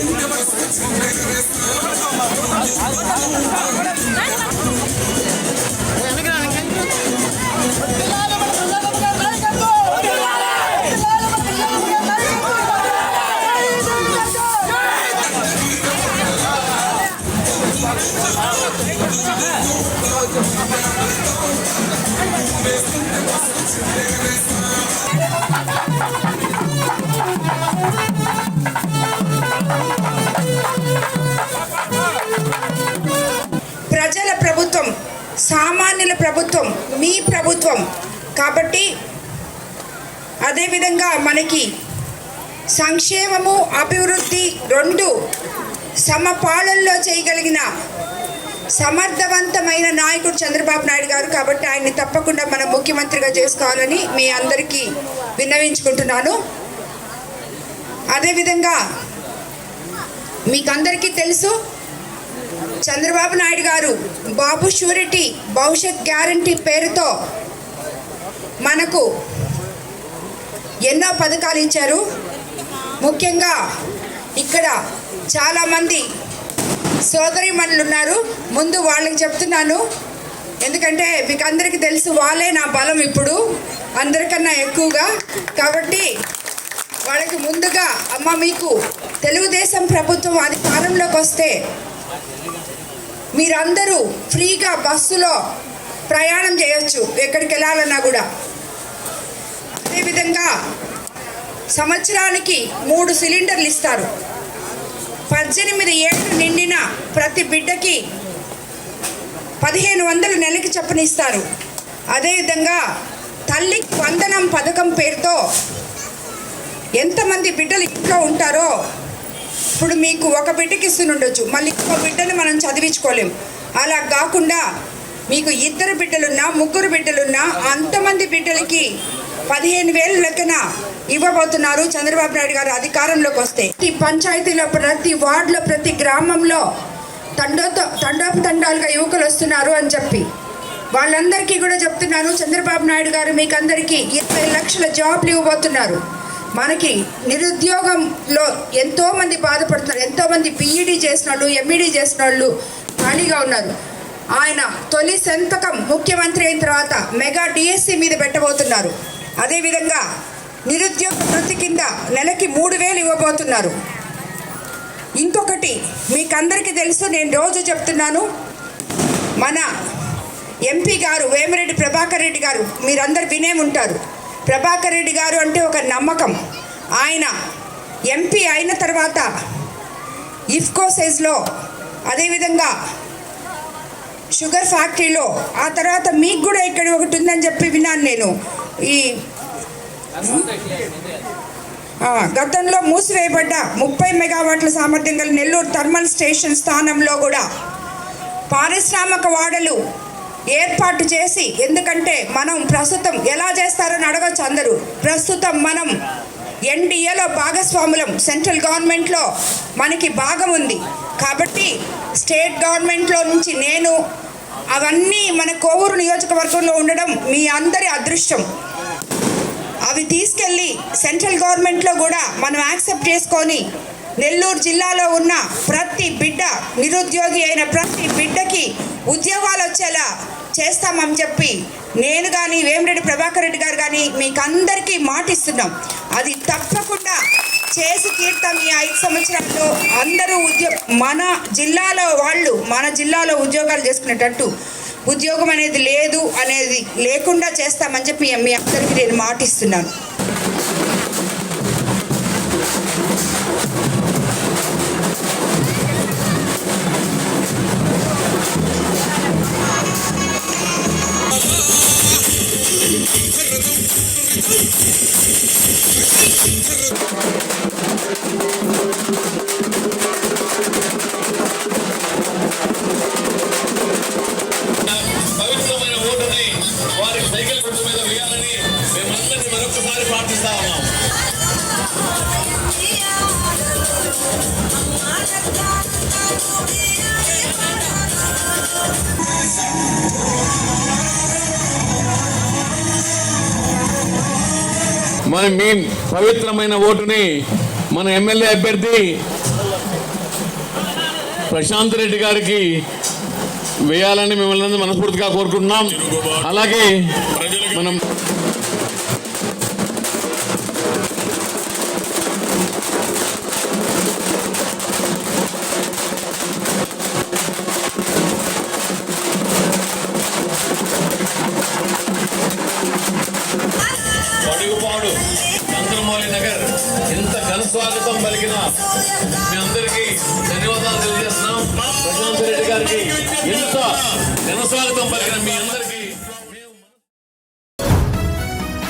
ప్రజల సామాన్యుల ప్రభుత్వం మీ ప్రభుత్వం. కాబట్టి అదేవిధంగా మనకి సంక్షేమము అభివృద్ధి రెండు సమపాలనలో చేయగలిగిన సమర్థవంతమైన నాయకుడు చంద్రబాబు నాయుడు గారు. కాబట్టి ఆయన్ని తప్పకుండా మనం ముఖ్యమంత్రిగా చేసుకోవాలని మీ అందరికీ విన్నవించుకుంటున్నాను. అదేవిధంగా మీకందరికీ తెలుసు చంద్రబాబు నాయుడు గారు బాబు షూరిటీ భవిష్యత్ గ్యారంటీ పేరుతో మనకు ఎన్నో పథకాలు ఇచ్చారు. ముఖ్యంగా ఇక్కడ చాలామంది సోదరిమణులు ఉన్నారు. ముందు వాళ్ళకి చెప్తున్నాను. ఎందుకంటే మీకు అందరికీ తెలుసు వాళ్ళే నా బలం ఇప్పుడు. అందరికన్నా ఎక్కువగా. కాబట్టి వాళ్ళకి ముందుగా అమ్మ మీకు తెలుగుదేశం ప్రభుత్వం అధికారంలోకి వస్తే మీరందరూ ఫ్రీగా బస్సులో ప్రయాణం చేయొచ్చు ఎక్కడికి వెళ్ళాలన్నా కూడా. అదేవిధంగా సంవత్సరానికి మూడు సిలిండర్లు ఇస్తారు. పద్దెనిమిది ఏళ్ళు నిండిన ప్రతి బిడ్డకి పదిహేను వందలు నెలకి చెప్పనిస్తారు అదేవిధంగా తల్లికి వందనం పథకం పేరుతో ఎంతమంది బిడ్డలు ఇంట్లో ఉంటారో ఇప్పుడు మీకు ఒక బిడ్డకి ఇస్తుండొచ్చు. మళ్ళీ ఇంకో బిడ్డను మనం చదివించుకోలేం. అలా కాకుండా మీకు ఇద్దరు బిడ్డలున్నా ముగ్గురు బిడ్డలున్నా అంతమంది బిడ్డలకి పదిహేను వేల లెక్కన ఇవ్వబోతున్నారు చంద్రబాబు నాయుడు గారు అధికారంలోకి వస్తే. ప్రతి పంచాయతీలో ప్రతి వార్డులో ప్రతి గ్రామంలో తండోతో తండోపు తండాలుగా యువకులు వస్తున్నారు అని చెప్పి. వాళ్ళందరికీ కూడా చెప్తున్నాను చంద్రబాబు నాయుడు గారు మీకు అందరికీ ఇరవై లక్షల జాబ్లు ఇవ్వబోతున్నారు. మనకి నిరుద్యోగంలో ఎంతోమంది బాధపడుతున్నారు ఎంతోమంది బీఈడీ చేసిన వాళ్ళు ఎంఈడీ చేసిన వాళ్ళు ఖాళీగా ఉన్నారు. ఆయన తొలి సంతకం ముఖ్యమంత్రి అయిన తర్వాత మెగా డిఎస్సి మీద పెట్టబోతున్నారు. అదేవిధంగా నిరుద్యోగ వృత్తి కింద నెలకి మూడు వేలు ఇవ్వబోతున్నారు. ఇంకొకటి మీకందరికీ తెలుసు నేను రోజు చెప్తున్నాను. మన ఎంపీ గారు వేమిరెడ్డి ప్రభాకర్ రెడ్డి గారు మీరందరు వినే ఉంటారు. ప్రభాకర్ రెడ్డి గారు అంటే ఒక నమ్మకం. ఆయన ఎంపీ అయిన తర్వాత ఇఫ్కో సైజ్లో అదేవిధంగా షుగర్ ఫ్యాక్టరీలో ఆ తర్వాత మీకు కూడా ఇక్కడ ఒకటి ఉందని చెప్పి విన్నాను నేను. ఈ గతంలో మూసివేయబడ్డ ముప్పై మెగావాట్ల సామర్థ్యం గల నెల్లూరు థర్మల్ స్టేషన్ స్థానంలో కూడా పారిశ్రామిక వాడలు ఏర్పాటు చేసి ఎందుకంటే మనం ప్రస్తుతం ఎలా చేస్తారని అడగచ్చు అందరూ. ప్రస్తుతం మనం ఎన్డీఏలో భాగస్వాములం. సెంట్రల్ గవర్నమెంట్లో మనకి భాగం ఉంది. కాబట్టి స్టేట్ గవర్నమెంట్లో నుంచి నేను అవన్నీ మన కోవూరు నియోజకవర్గంలో ఉండడం మీ అందరి అదృష్టం. అవి తీసుకెళ్ళి సెంట్రల్ గవర్నమెంట్లో కూడా మనం యాక్సెప్ట్ చేసుకొని నెల్లూరు జిల్లాలో ఉన్న ప్రతి బిడ్డ నిరుద్యోగి అయిన ప్రతి బిడ్డకి ఉద్యోగాలు వచ్చేలా చేస్తామని చెప్పి నేను కానీ వేమిరెడ్డి ప్రభాకర్ రెడ్డి గారు కానీ మీకు అందరికీ మాటిస్తున్నాం. అది తప్పకుండా చేసి తీర్థం ఈ ఐదు సంవత్సరాల్లో. అందరూ ఉద్యో మన జిల్లాలో వాళ్ళు మన జిల్లాలో ఉద్యోగాలు చేసుకునేటట్టు ఉద్యోగం అనేది లేదు అనేది లేకుండా చేస్తామని చెప్పి మీ అందరికీ నేను మాటిస్తున్నాను. పవిత్రమైన మన మీ పవిత్రమైన ఓటుని మన ఎమ్మెల్యే అభ్యర్థి ప్రశాంత్ రెడ్డి గారికి వేయాలని మిమ్మల్ని మనస్ఫూర్తిగా కోరుకుంటున్నాం. అలాగే మనం పడుగుపాడు చంద్రమౌళి నగర్ ఇంత ఘన స్వాగతం పలికిన మీ అందరికీ ధన్యవాదాలు తెలియజేస్తున్నాం. ప్రశాంత్ రెడ్డి గారికి ఇంత ఘన స్వాగతం పలికిన మీ అందరికీ